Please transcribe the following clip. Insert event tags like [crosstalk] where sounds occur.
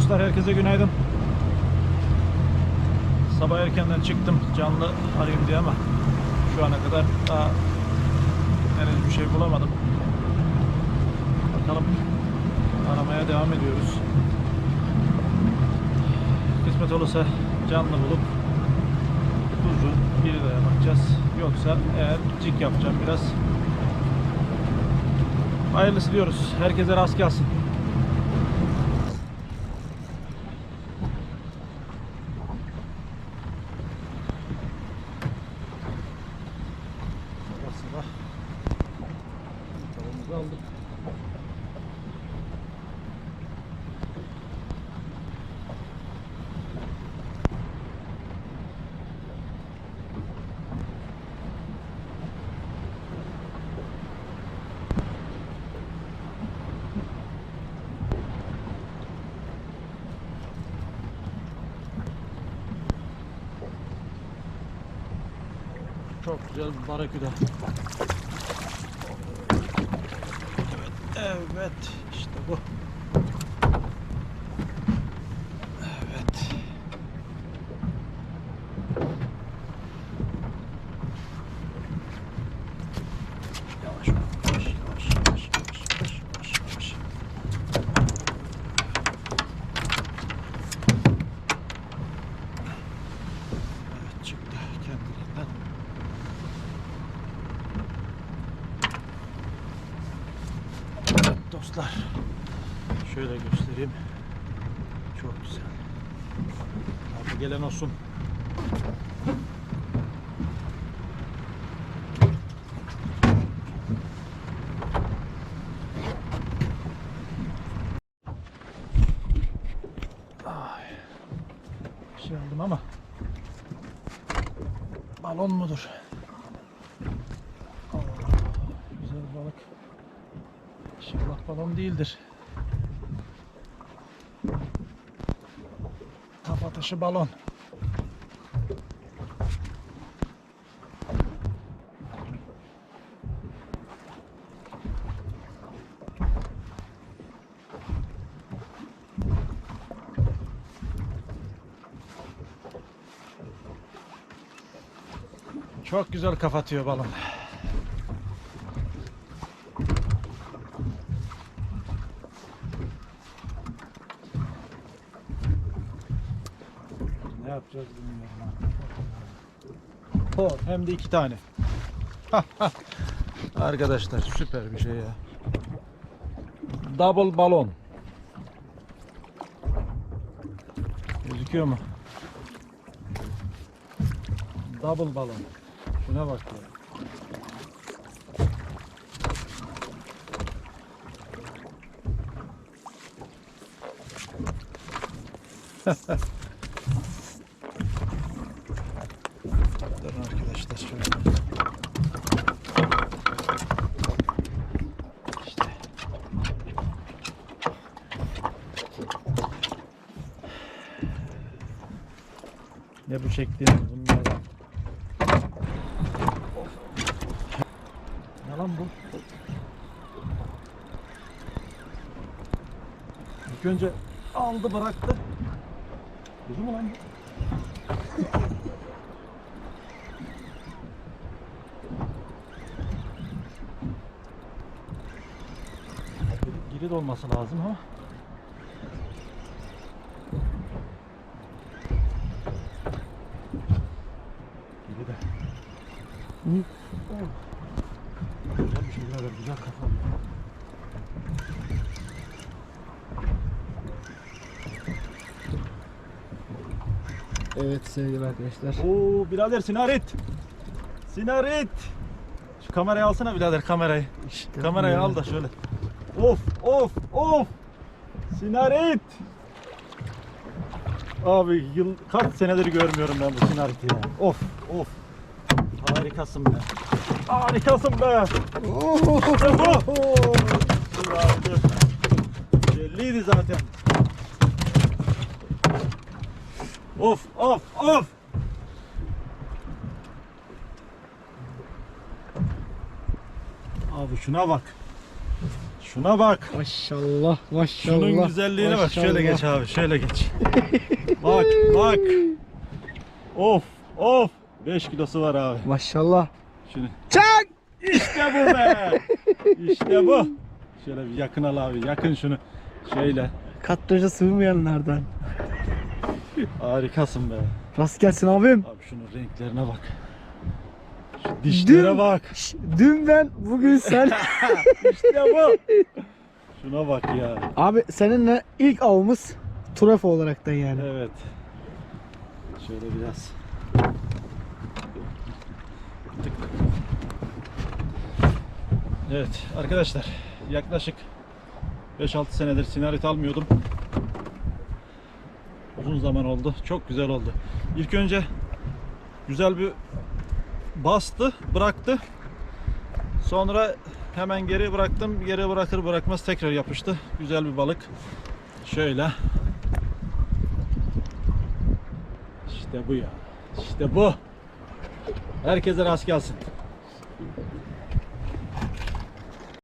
Dostlar herkese günaydın. Sabah erkenden çıktım canlı arayayım diye ama şu ana kadar daha henüz bir şey bulamadım. Bakalım aramaya devam ediyoruz. Kısmet olursa canlı bulup kuzu biri de bakacağız. Yoksa eğer cik yapacağım biraz. Hayırlısı diyoruz. Herkese rast gelsin. Sabah sabah Tavamızı aldık. Çok güzel bir baraküda. Evet, evet işte bu. Dostlar. Şöyle göstereyim. Çok güzel. Hadi gelen olsun. Şey aldım ama balon mudur? Oo, güzel balık. İnşallah balon değildir. Kafa taşı balon. Çok güzel kafa atıyor balon. Yapacağız bilmiyorum ha. Oh, hem de iki tane. [laughs] Arkadaşlar süper bir şey ya. Double balon. Gözüküyor mu? Double balon. Şuna bak ya. [laughs] Durun arkadaşlar şöyle. İşte. Ne bu çektiğimiz bunlar. Ne lan bu? İlk önce aldı bıraktı. Kuzu mu lan bu? Giri de olması lazım ama. Giri de. Oh. Güzel bir şey birader, güzel kafa. Evet sevgili arkadaşlar. Oo birader sinarit. Sinarit. Şu kamerayı alsana birader kamerayı. İşte Kamerayı al da şöyle. Of of of. Sinarit. Abi yıl kaç senedir görmüyorum ben bu sinariti ya. Of of. Harikasın be. Harikasın be. İşte bu. Belliydi zaten. Of of of. Abi şuna bak. Şuna bak. Maşallah maşallah. Şunun güzelliğine bak. Şöyle maşallah. geç abi. Şöyle geç. [laughs] bak bak. Of of. 5 kilosu var abi. Maşallah. Şunu. Çak! İşte bu be. İşte bu. Şöyle bir yakın al abi. Yakın şunu. Şöyle. Katraja sığmayanlardan. Harikasın be. Rast gelsin abim. Abi şunun renklerine bak. Dişlere Dün- bak. Şş, Dün ben bugün sen. [laughs] İşte bu. Şuna bak ya. Abi seninle ilk avımız Trafo olaraktan yani. Evet. Şöyle biraz. Tık. Evet arkadaşlar yaklaşık 5-6 senedir sinarit almıyordum. Uzun zaman oldu. Çok güzel oldu. İlk önce güzel bir bastı, bıraktı. Sonra hemen geri bıraktım. Geri bırakır bırakmaz tekrar yapıştı. Güzel bir balık. Şöyle. İşte bu ya. İşte bu. Herkese rast gelsin.